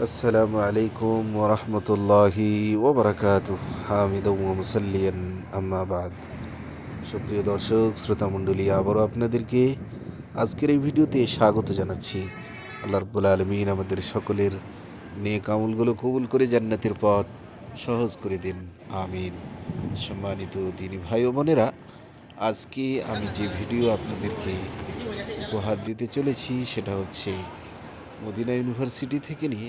আসসালামু আলাইকুম ওরহমতুল্লাহি ওবরাকাত হামিদ মুসল্লিয়ান আম্মাবাদ সুপ্রিয় দর্শক, শ্রোতা মণ্ডলী, আবারও আপনাদেরকে আজকের এই ভিডিওতে স্বাগত জানাচ্ছি। আল্লাহ রব্বুল আলমিন আমাদের সকলের নেক আমলগুলো কবুল করে জান্নাতের পথ সহজ করে দিন। আমিন। সম্মানিত দিনী ভাই ও বোনেরা, আজকে আমি যে ভিডিও আপনাদেরকে উপহার দিতে চলেছি, সেটা হচ্ছে মদিনা ইউনিভার্সিটি থেকে নিয়ে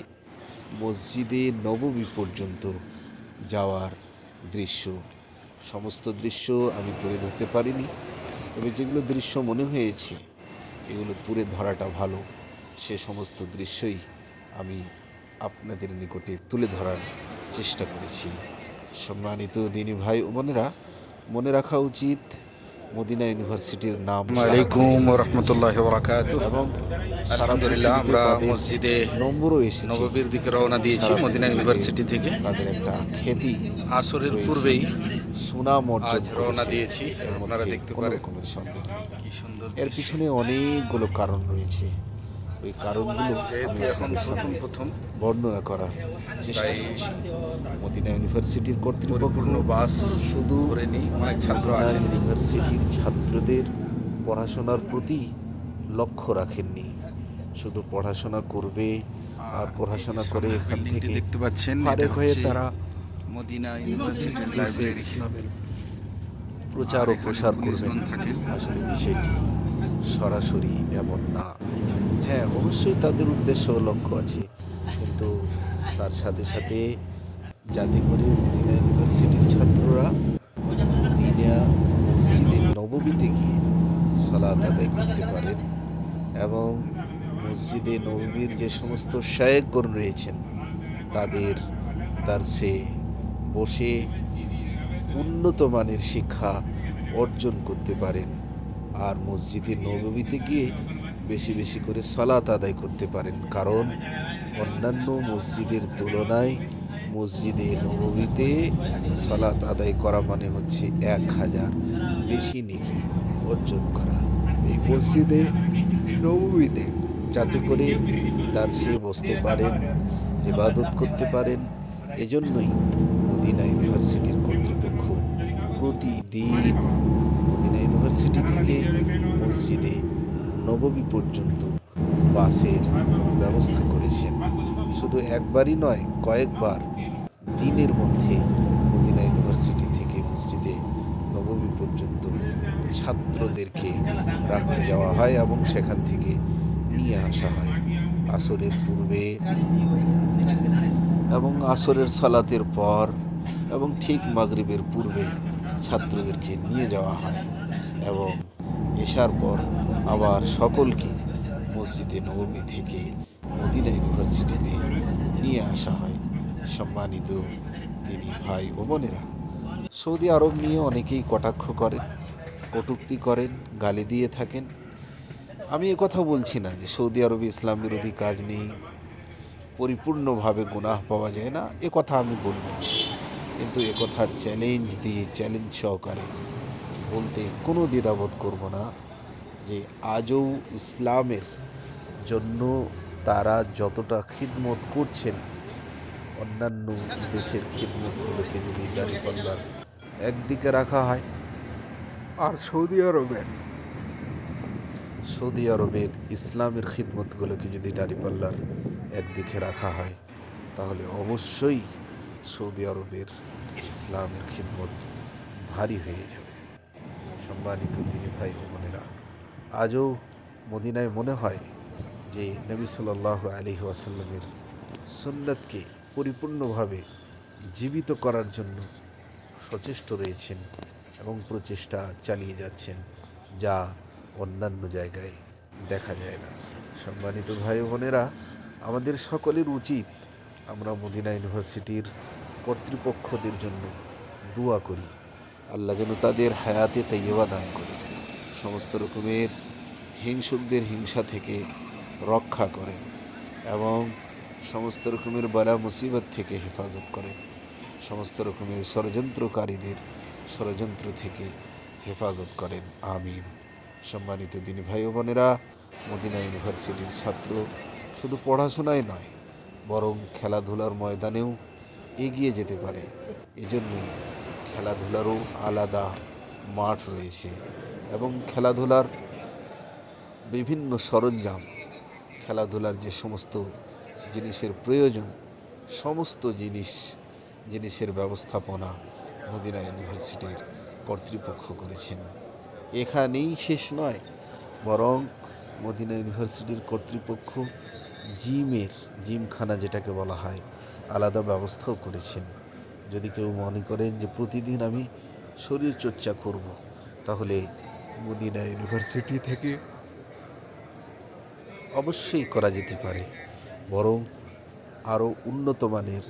মসজিদে নবমী পর্যন্ত যাওয়ার দৃশ্য। সমস্ত দৃশ্য আমি তুলে ধরতে পারিনি, তবে যেগুলো দৃশ্য মনে হয়েছে, এগুলো তুলে ধরাটা ভালো। সে সমস্ত দৃশ্যই আমি আপনাদের নিকটে তুলে ধরার চেষ্টা করেছি। সম্মানিত দিনী ভাই ও বোনেরা, মনে রাখা উচিত মদিনা ইউনিভার্সিটির নাম আলাইকুম রহমতুল্লাহ বরাকাত এবং আলহামদুলিল্লাহ আমরা মসজিদে নম্বরও এসে নববীর দিকে রওনা দিয়েছি মদিনা ইউনিভার্সিটি থেকে। তাদের একটা খ্যাতি আসরের। পূর্বেই সুনাম আজ রওনা দিয়েছি ওনারা আপনারা দেখতে পারেন। সন্দেহ কি সুন্দর এর পিছনে অনেকগুলো কারণ রয়েছে। ওই কারণগুলো আমি এখন প্রথম প্রথম বর্ণনা করার চেষ্টা মদিনা ইউনিভার্সিটির কর্তৃপক্ষ বাস শুধু অনেক ছাত্র আছেন। ইউনিভার্সিটির ছাত্রদের পড়াশোনার প্রতি লক্ষ্য রাখেননি। শুধু পড়াশোনা করবে আর পড়াশোনা করে এখান থেকে দেখতে পাচ্ছেন হয়ে তারা মদিনা ইউনিভার্সিটির লাইব্রেরি প্রচার ও প্রসার করবেন। আসলে বিষয়টি সরাসরি এমন না। হ্যাঁ অবশ্যই তাদের উদ্দেশ্য লক্ষ্য আছে। কিন্তু তার সাথে সাথে যাতে করে ইউনিভার্সিটির ছাত্ররা মদিনা মসজিদের নবমীতে গিয়ে সালাত আদায় করতে পারেন এবং মসজিদে নবমীর যে সমস্ত শায়েকগণ রয়েছেন, তাদের তার সে বসে উন্নত মানের শিক্ষা অর্জন করতে পারেন। আর মসজিদে নবমীতে গিয়ে বেশি বেশি করে সালাত আদায় করতে পারেন। কারণ অন্যান্য মসজিদের তুলনায় মসজিদে নবমীতে সালাত আদায় করা মানে হচ্ছে এক হাজার বেশি নেকি অর্জন করা। এই মসজিদে নবমীতে যাতে করে দার্সে বসতে পারেন, ইবাদত করতে পারেন, এজন্যই মদিনা ইউনিভার্সিটির কর্তৃপক্ষ প্রতিদিন মদিনা ইউনিভার্সিটি থেকে মসজিদে নবমী পর্যন্ত বাসের ব্যবস্থা করেছেন। শুধু একবারই নয়, কয়েকবার দিনের মধ্যে মদিনা ইউনিভার্সিটি থেকে মসজিদে নবমী পর্যন্ত ছাত্রদেরকে রাখতে যাওয়া হয় এবং সেখান থেকে নিয়ে আসা হয় আসরের পূর্বে এবং আসরের সালাতের পর এবং ঠিক মাগরিবের পূর্বে ছাত্রদেরকে নিয়ে যাওয়া হয় এবং এসার পর আবার সকলকে মসজিদে নবমী থেকে মদিনা ইউনিভার্সিটিতে নিয়ে আসা হয় সম্মানিত তিনি ভাই ও বোনেরা, সৌদি আরব নিয়ে অনেকেই কটাক্ষ করেন, কটূক্তি করেন, গালি দিয়ে থাকেন আমি কথা বলছি না যে সৌদি আরবে ইসলাম বিরোধী কাজ নেই, পরিপূর্ণভাবে গুনাহ পাওয়া যায় না, এ কথা আমি বলব। কিন্তু কথা চ্যালেঞ্জ দিয়ে চ্যালেঞ্জ সহকারে বলতে কোনো দ্বিধাবোধ করব না যে আজও ইসলামের জন্য তারা যতটা খিদমত করছেন অন্যান্য দেশের খিদমতগুলোকে যদি দাঁড়িপাল্লার একদিকে রাখা হয়। আর সৌদি আরবের। সৌদি আরবের ইসলামের খিদমতগুলোকে যদি দাঁড়িপাল্লার একদিকে রাখা হয় তাহলে অবশ্যই সৌদি আরবের ইসলামের খিদমত ভারী হয়ে যাবে। সম্মানিত তিনি ভাই ও বোনেরা, আজও মদিনায় মনে হয় যে নবী সাল্লাহ আলি ওয়াসাল্লামের সুন্নতকে পরিপূর্ণভাবে জীবিত করার জন্য সচেষ্ট রয়েছেন এবং প্রচেষ্টা চালিয়ে যাচ্ছেন যা অন্যান্য জায়গায় দেখা যায় না। সম্মানিত ভাই বোনেরা, আমাদের সকলের উচিত আমরা মদিনা ইউনিভার্সিটির কর্তৃপক্ষদের জন্য দোয়া করি। আল্লাহ যেন তাদের হায়াতে তাইয়েবা দান করে। সমস্ত রকমের হিংসুকদের হিংসা থেকে রক্ষা করেন এবং সমস্ত রকমের বালা মুসিবত থেকে হেফাজত করেন। সমস্ত রকমের ষড়যন্ত্রকারীদের ষড়যন্ত্র থেকে হেফাজত করেন। আমিন। সম্মানিত দিনী ভাই বোনেরা, মদিনা ইউনিভার্সিটির ছাত্র শুধু পড়াশোনায় নয়, বরং খেলাধুলার ময়দানেও এগিয়ে যেতে পারে। এজন্যই খেলাধুলারও আলাদা মাঠ রয়েছে এবং খেলাধুলার বিভিন্ন সরঞ্জাম, খেলাধুলার যে সমস্ত জিনিসের প্রয়োজন, সমস্ত জিনিস, জিনিসের ব্যবস্থাপনা মদিনা ইউনিভার্সিটির কর্তৃপক্ষ করেছেন। এখানেই শেষ নয়, বরং মদিনা ইউনিভার্সিটির কর্তৃপক্ষ জিমের, জিমখানা যেটাকে বলা হয় আলাদা ব্যবস্থাও করেছেন। যদি কেউ মনে করেন যে প্রতিদিন আমি শরীর চর্চা করব, তাহলে মদিনা ইউনিভার্সিটি থেকে অবশ্যই করা যেতে পারে। বরং আরও উন্নত মানের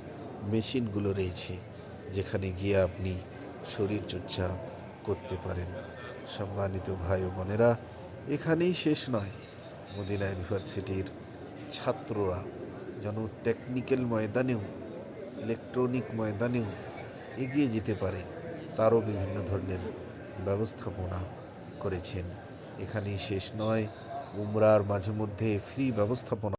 মেশিনগুলো রয়েছে, যেখানে গিয়ে আপনি শরীরচর্চা করতে পারেন। সম্মানিত ভাই ও বোনেরা, এখানেই শেষ নয়। মদিনা ইউনিভার্সিটির ছাত্ররা যেন টেকনিক্যাল ময়দানেও ইলেকট্রনিক ময়দানেও এগিয়ে যেতে পারে, তারও বিভিন্ন ধরনের ব্যবস্থাপনা করেছেন। এখানেই শেষ নয়, উমরার মাঝে মধ্যে ফ্রি ব্যবস্থাপনা